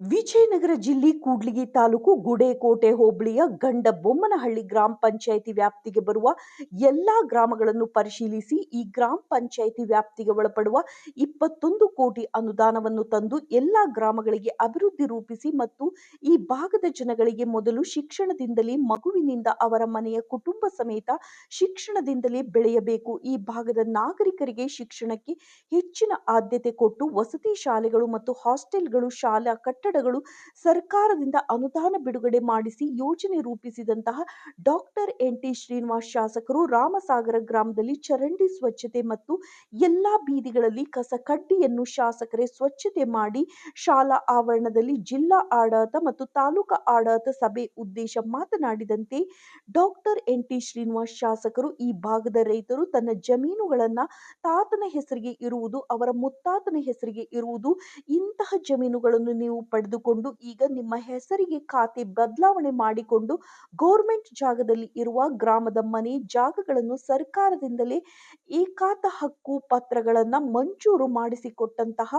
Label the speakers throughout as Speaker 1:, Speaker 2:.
Speaker 1: ವಿಜಯನಗರ ಜಿಲ್ಲೆ ಕೂಡ್ಲಿಗಿ ತಾಲೂಕು ಗುಡೇಕೋಟೆ ಹೋಬಳಿಯ ಗಂಡಬೊಮ್ಮನಹಳ್ಳಿ ಗ್ರಾಮ ಪಂಚಾಯಿತಿ ವ್ಯಾಪ್ತಿಗೆ ಬರುವ ಎಲ್ಲಾ ಗ್ರಾಮಗಳನ್ನು ಪರಿಶೀಲಿಸಿ ಈ ಗ್ರಾಮ ಪಂಚಾಯಿತಿ ವ್ಯಾಪ್ತಿಗೆ ಒಳಪಡುವ ಇಪ್ಪತ್ತೊಂದು ಕೋಟಿ ಅನುದಾನವನ್ನು ತಂದು ಎಲ್ಲಾ ಗ್ರಾಮಗಳಿಗೆ ಅಭಿವೃದ್ಧಿ ರೂಪಿಸಿ ಮತ್ತು ಈ ಭಾಗದ ಜನಗಳಿಗೆ ಮೊದಲು ಶಿಕ್ಷಣದಿಂದಲೇ ಮಗುವಿನಿಂದ ಅವರ ಮನೆಯ ಕುಟುಂಬ ಸಮೇತ ಶಿಕ್ಷಣದಿಂದಲೇ ಬೆಳೆಯಬೇಕು. ಈ ಭಾಗದ ನಾಗರಿಕರಿಗೆ ಶಿಕ್ಷಣಕ್ಕೆ ಹೆಚ್ಚಿನ ಆದ್ಯತೆ ಕೊಟ್ಟು ವಸತಿ ಶಾಲೆಗಳು ಮತ್ತು ಹಾಸ್ಟೆಲ್ಗಳು ಶಾಲಾ ಕಟ್ಟಡಗಳು ಸರ್ಕಾರದಿಂದ ಅನುದಾನ ಬಿಡುಗಡೆ ಮಾಡಿಸಿ ಯೋಜನೆ ರೂಪಿಸಿದಂತಹ ಡಾಕ್ಟರ್ ಎನ್ ಟಿ ಶ್ರೀನಿವಾಸ್ ಶಾಸಕರು ರಾಮಸಾಗರ ಗ್ರಾಮದಲ್ಲಿ ಚರಂಡಿ ಸ್ವಚ್ಛತೆ ಮತ್ತು ಎಲ್ಲಾ ಬೀದಿಗಳಲ್ಲಿ ಕಸ ಕಡ್ಡಿಯನ್ನು ಶಾಸಕರೇ ಸ್ವಚ್ಛತೆ ಮಾಡಿ ಶಾಲಾ ಆವರಣದಲ್ಲಿ ಜಿಲ್ಲಾ ಆಡಳಿತ ಮತ್ತು ತಾಲೂಕಾ ಆಡಳಿತ ಸಭೆ ಉದ್ದೇಶ ಮಾತನಾಡಿದಂತೆ ಡಾಕ್ಟರ್ ಎನ್ ಟಿ ಶ್ರೀನಿವಾಸ್ ಶಾಸಕರು ಈ ಭಾಗದ ರೈತರು ತನ್ನ ಜಮೀನುಗಳನ್ನ ತಾತನ ಹೆಸರಿಗೆ ಇರುವುದು, ಅವರ ಮುತ್ತಾತನ ಹೆಸರಿಗೆ ಇರುವುದು ಇಂತಹ ಜಮೀನುಗಳನ್ನು ನೀವು ಪಡೆದುಕೊಂಡು ಈಗ ನಿಮ್ಮ ಹೆಸರಿಗೆ ಖಾತೆ ಬದಲಾವಣೆ ಮಾಡಿಕೊಂಡು ಗೌರ್ಮೆಂಟ್ ಜಾಗದಲ್ಲಿ ಇರುವ ಗ್ರಾಮದ ಮನೆ ಜಾಗಗಳನ್ನು ಸರ್ಕಾರದಿಂದಲೇ ಏಕಾತ ಹಕ್ಕು ಪತ್ರಗಳನ್ನ ಮಂಜೂರು ಮಾಡಿಸಿಕೊಟ್ಟಂತಹ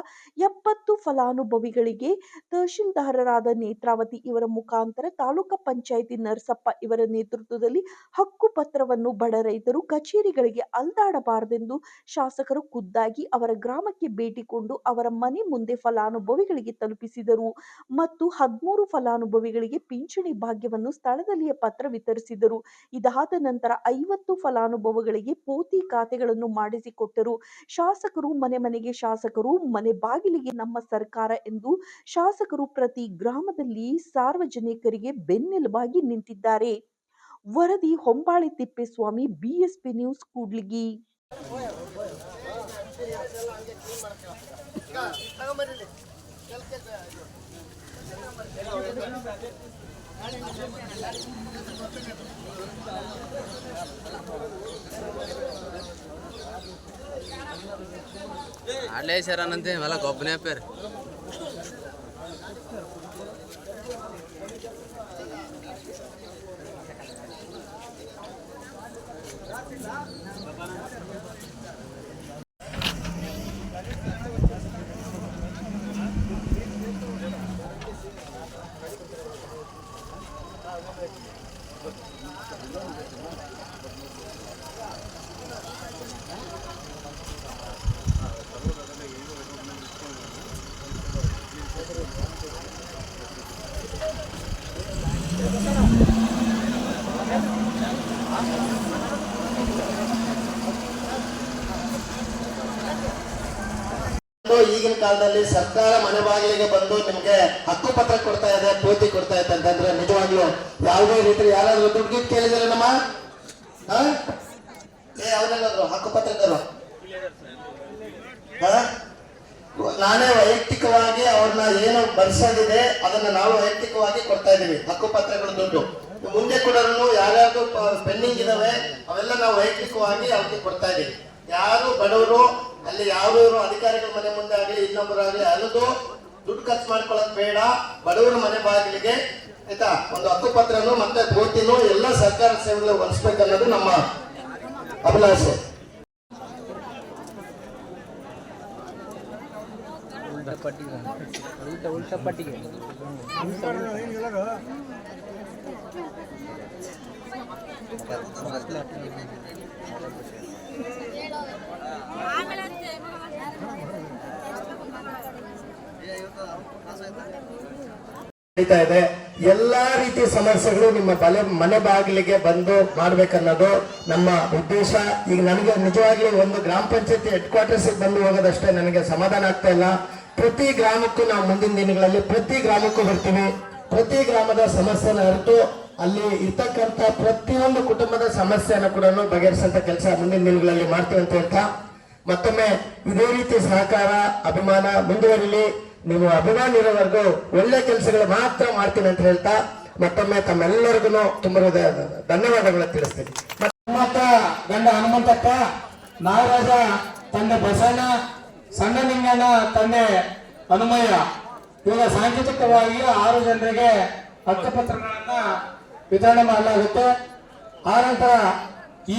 Speaker 1: ಎಪ್ಪತ್ತು ಫಲಾನುಭವಿಗಳಿಗೆ ತಹಶೀಲ್ದಾರರಾದ ನೇತ್ರಾವತಿ ಇವರ ಮುಖಾಂತರ ತಾಲೂಕು ಪಂಚಾಯಿತಿ ನರಸಪ್ಪ ಇವರ ನೇತೃತ್ವದಲ್ಲಿ ಹಕ್ಕು ಪತ್ರವನ್ನು ಬಡ ರೈತರು ಕಚೇರಿಗಳಿಗೆ ಅಲ್ದಾಡಬಾರದೆಂದು ಶಾಸಕರು ಖುದ್ದಾಗಿ ಅವರ ಗ್ರಾಮಕ್ಕೆ ಭೇಟಿ ಕೊಂಡು ಅವರ ಮನೆ ಮುಂದೆ ಫಲಾನುಭವಿಗಳಿಗೆ ತಲುಪಿಸಿದರು. ಮತ್ತು ಹದಿಮೂರು ಫಲಾನುಭವಿಗಳಿಗೆ ಪಿಂಚಣಿ ಭಾಗ್ಯವನ್ನು ಸ್ಥಳದಲ್ಲಿಯೇ ಪತ್ರ ವಿತರಿಸಿದರು. ಇದಾದ ನಂತರ ಐವತ್ತು ಫಲಾನುಭವಿಗಳಿಗೆ ಪೋತಿ ಖಾತೆಗಳನ್ನು ಮಾಡಿಸಿಕೊಟ್ಟರು. ಶಾಸಕರು ಮನೆ ಮನೆಗೆ, ಶಾಸಕರು ಮನೆ ಬಾಗಿಲಿಗೆ ನಮ್ಮ ಸರ್ಕಾರ ಎಂದು ಶಾಸಕರು ಪ್ರತಿ ಗ್ರಾಮದಲ್ಲಿ ಸಾರ್ವಜನಿಕರಿಗೆ ಬೆನ್ನೆಲುಬಾಗಿ ನಿಂತಿದ್ದಾರೆ. ವರದಿ ಹೊಂಬಾಳೆ ತಿಪ್ಪೇಸ್ವಾಮಿ, ಬಿಎಸ್ಪಿ ನ್ಯೂಸ್, ಕೂಡ್ಲಿಗಿ.
Speaker 2: ఆడలేసారనంతే మళ్ళీ గొప్పనే పేరు
Speaker 3: ಈಗಿನ ಕಾಲದಲ್ಲಿ ಸರ್ಕಾರ ಮನೆ ಬಾಗಿಲಿಗೆ ಬಂದು ನಿಮ್ಗೆ ಹಕ್ಕುಪತ್ರ ಕೊಡ್ತಾ ಇದೆ, ಪೂರ್ತಿ ಕೊಡ್ತಾ ಇದೆ ಅಂತಂದ್ರೆ ನಿಜವಾಗ್ಲು ಯಾವುದೇ ರೀತಿ ಯಾರಾದ್ರೂ ದುಡ್ಡು ಕೇಳಿದ್ರೆ ನಮ್ಮ? ಯಾವ್ದಾದ್ರು ಹಕ್ಕು ಪತ್ರ ಹಕ್ಕುಪತ್ರಕರು ಹ? ನಾನೇ ವೈಯಕ್ತಿಕವಾಗಿ ಅವ್ರನ್ನ ಏನು ಬರ್ಸೋದಿದೆ, ಅದನ್ನ ನಾವು ವೈಯಕ್ತಿಕವಾಗಿ ಕೊಡ್ತಾ ಇದೀವಿ ಹಕ್ಕುಪತ್ರಗಳು ದುಡ್ಡು. ಮುಂದೆ ಕೂಡ ಯಾರ್ಯಾರು ಪೆಂಡಿಂಗ್ ಇದಾವೆ, ಅವೆಲ್ಲ ನಾವು ವೈಯಕ್ತಿಕವಾಗಿ ಅವ್ರಿಗೆ ಕೊಡ್ತಾ ಇದೀವಿ ಯಾರು ಬಡವರು ಅಲ್ಲಿ ಯಾರು ಅಧಿಕಾರಿಗಳ ಮನೆ ಮುಂದೆ ಆಗಲಿ, ಇನ್ನೊಬ್ಬರಾಗಲಿ ಅಲ್ಲದು ದುಡ್ಡು ಖರ್ಚು ಮಾಡ್ಕೊಳ್ಳೋದು ಬೇಡ. ಬಡವರ ಮನೆ ಬಾಗಿಲಿಗೆ, ಆಯ್ತಾ? ಒಂದು ಹಕ್ಕುಪತ್ರನು ಮತ್ತೆ ಧೋತಿನೂ ಎಲ್ಲ ಸರ್ಕಾರ ಸೇವೆಗಳು ಹೊಲಿಸ್ಬೇಕನ್ನೋದು ನಮ್ಮ ಅಭಿಲಾಷೆ. ನಡೀತಾ ಇದೆ. ಎಲ್ಲಾ ರೀತಿಯ ಸಮಸ್ಯೆಗಳು ನಿಮ್ಮ ಬಲೆ, ಮನೆ ಬಾಗಿಲಿಗೆ ಬಂದು ಮಾಡ್ಬೇಕನ್ನೋದು ನಮ್ಮ ಉದ್ದೇಶ. ಈಗ ನನಗೆ ನಿಜವಾಗ್ಲೂ ಒಂದು ಗ್ರಾಮ ಪಂಚಾಯತಿ ಹೆಡ್ ಕ್ವಾರ್ಟರ್ಸ್ ಬಂದು ಹೋಗೋದಷ್ಟೇ ನನಗೆ ಸಮಾಧಾನ ಆಗ್ತಾ ಇಲ್ಲ. ಪ್ರತಿ ಗ್ರಾಮಕ್ಕೂ ನಾವು ಮುಂದಿನ ದಿನಗಳಲ್ಲಿ ಪ್ರತಿ ಗ್ರಾಮಕ್ಕೂ ಬರ್ತೀವಿ. ಪ್ರತಿ ಗ್ರಾಮದ ಸಮಸ್ಯೆನ ಅರಿತು ಅಲ್ಲಿ ಇರ್ತಕ್ಕಂಥ ಪ್ರತಿಯೊಂದು ಕುಟುಂಬದ ಸಮಸ್ಯೆಯನ್ನು ಕೂಡ ಬಗೆಹರಿಸಂತ ಕೆಲಸ ಮುಂದಿನ ದಿನಗಳಲ್ಲಿ ಮಾಡ್ತೀವಿ ಅಂತ ಹೇಳ್ತಾ, ಮತ್ತೊಮ್ಮೆ ಇದೇ ರೀತಿ ಸಹಕಾರ, ಅಭಿಮಾನ ಮುಂದುವರಿಲಿ. ನೀವು ಅಭಿಮಾನ ಇರೋವರೆಗೂ ಒಳ್ಳೆ ಕೆಲಸಗಳು ಮಾತ್ರ ಮಾಡ್ತೀನಿ ಅಂತ ಹೇಳ್ತಾ, ಮತ್ತೊಮ್ಮೆ ತಮ್ಮೆಲ್ಲರಿಗೂ ತುಂಬ ಧನ್ಯವಾದಗಳು ತಿಳಿಸ್ತೀನಿ.
Speaker 4: ಹನುಮಂತ ಗಂಡ ಹನುಮಂತಪ್ಪ, ನಾಗರಾಜ, ತಂದೆ ಬಸಣ್ಣ, ಸಣ್ಣ ನಿಂಗಣ್ಣ ತಂದೆ ಹನುಮಯ್ಯ. ಇವಾಗ ಸಾಂಕೇತಿಕವಾಗಿ ಆರು ಜನರಿಗೆ ಹಕ್ಕುಪತ್ರಗಳನ್ನ ವಿತರಣೆ ಮಾಡಲಾಗುತ್ತೆ. ಆನಂತರ ಈ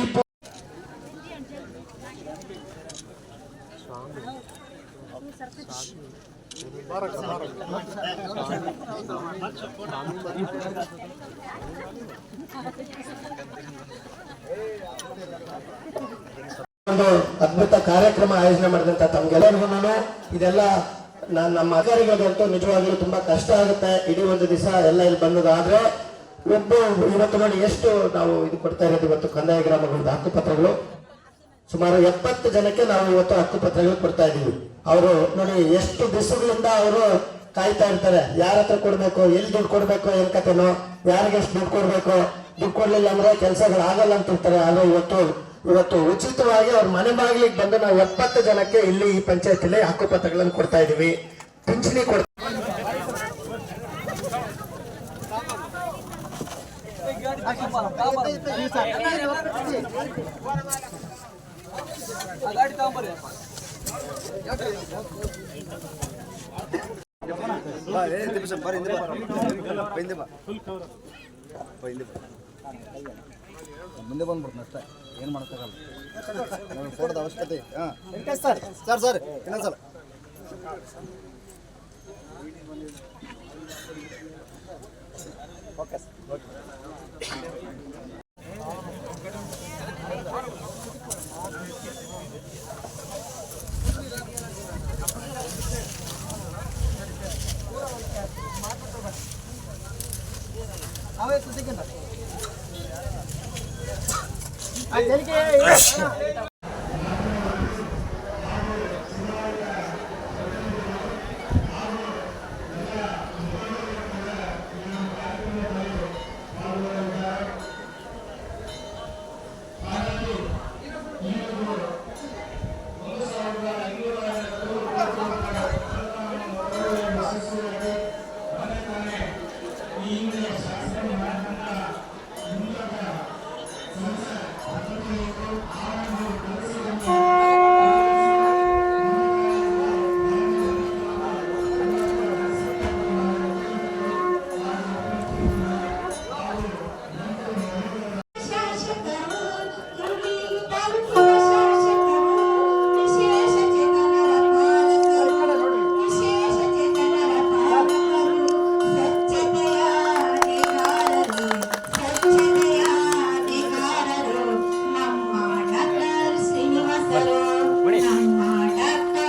Speaker 3: ಒಂದು ಅದ್ಭುತ ಕಾರ್ಯಕ್ರಮ ಆಯೋಜನೆ ಮಾಡಿದಂತ ತಮ್ಗೆಲ್ಲರಿಗೂ ಇದೆಲ್ಲ ನಾನು ನಮ್ಮ ಅಧಿಕಾರಿಗಳಿಗಂತೂ ನಿಜವಾಗ್ಲೂ ತುಂಬಾ ಕಷ್ಟ ಆಗುತ್ತೆ. ಇಡೀ ಒಂದು ದಿವಸ ಎಲ್ಲ ಇಲ್ಲಿ ಬಂದದಾದ್ರೆ ಒಬ್ಬ ಇವತ್ತು ನೋಡಿ ಎಷ್ಟು ನಾವು ಇದು ಕೊಡ್ತಾ ಇರೋದು ಇವತ್ತು ಕಂದಾಯ ಗ್ರಾಮಗಳದ್ದು ಹಕ್ಕುಪತ್ರಗಳು. ಸುಮಾರು ಎಪ್ಪತ್ತು ಜನಕ್ಕೆ ನಾವು ಇವತ್ತು ಹಕ್ಕುಪತ್ರಗಳು ಕೊಡ್ತಾ ಇದ್ದೀವಿ. ಅವರು ನೋಡಿ ಎಷ್ಟು ದಿವಸಗಳಿಂದ ಅವರು ಕಾಯ್ತಾ ಇರ್ತಾರೆ. ಯಾರ ಹತ್ರ ಕೊಡ್ಬೇಕು, ಎಲ್ಲಿ ದುಡ್ಡು ಕೊಡ್ಬೇಕು, ಏನ್ ಕತೆನೋ ಯಾರಿಗೆ ಎಷ್ಟು ದುಡ್ಡು ಕೊಡ್ಬೇಕು, ದುಡ್ಡು ಕೊಡ್ಲಿಲ್ಲ ಅಂದ್ರೆ ಕೆಲಸಗಳು ಆಗಲ್ಲ ಅಂತ ಇರ್ತಾರೆ. ಆದ್ರೆ ಇವತ್ತು ಇವತ್ತು ಉಚಿತವಾಗಿ ಅವ್ರ ಮನೆ ಬಾಗಿಲಿಗೆ ಬಂದು ನಾವು ಎಪ್ಪತ್ತು ಜನಕ್ಕೆ ಇಲ್ಲಿ ಈ ಪಂಚಾಯತಿಲಿ ಹಕ್ಕುಪತ್ರಗಳನ್ನು ಕೊಡ್ತಾ ಇದೀವಿ ಪಿಂಚಣಿ
Speaker 5: ಮುಂದೆ ಬಂದ್ಬಿಡ್ತೀನಿ ಅಷ್ಟೇ ಏನು ಮಾಡೋಕ್ಕಾಗಲ್ಲ ಫೋಟೋದ ಅವಶ್ಯಕತೆ ಹಾಂ ಸರ್ ಸರ್ ಸರ್ ಸಲ આવે તો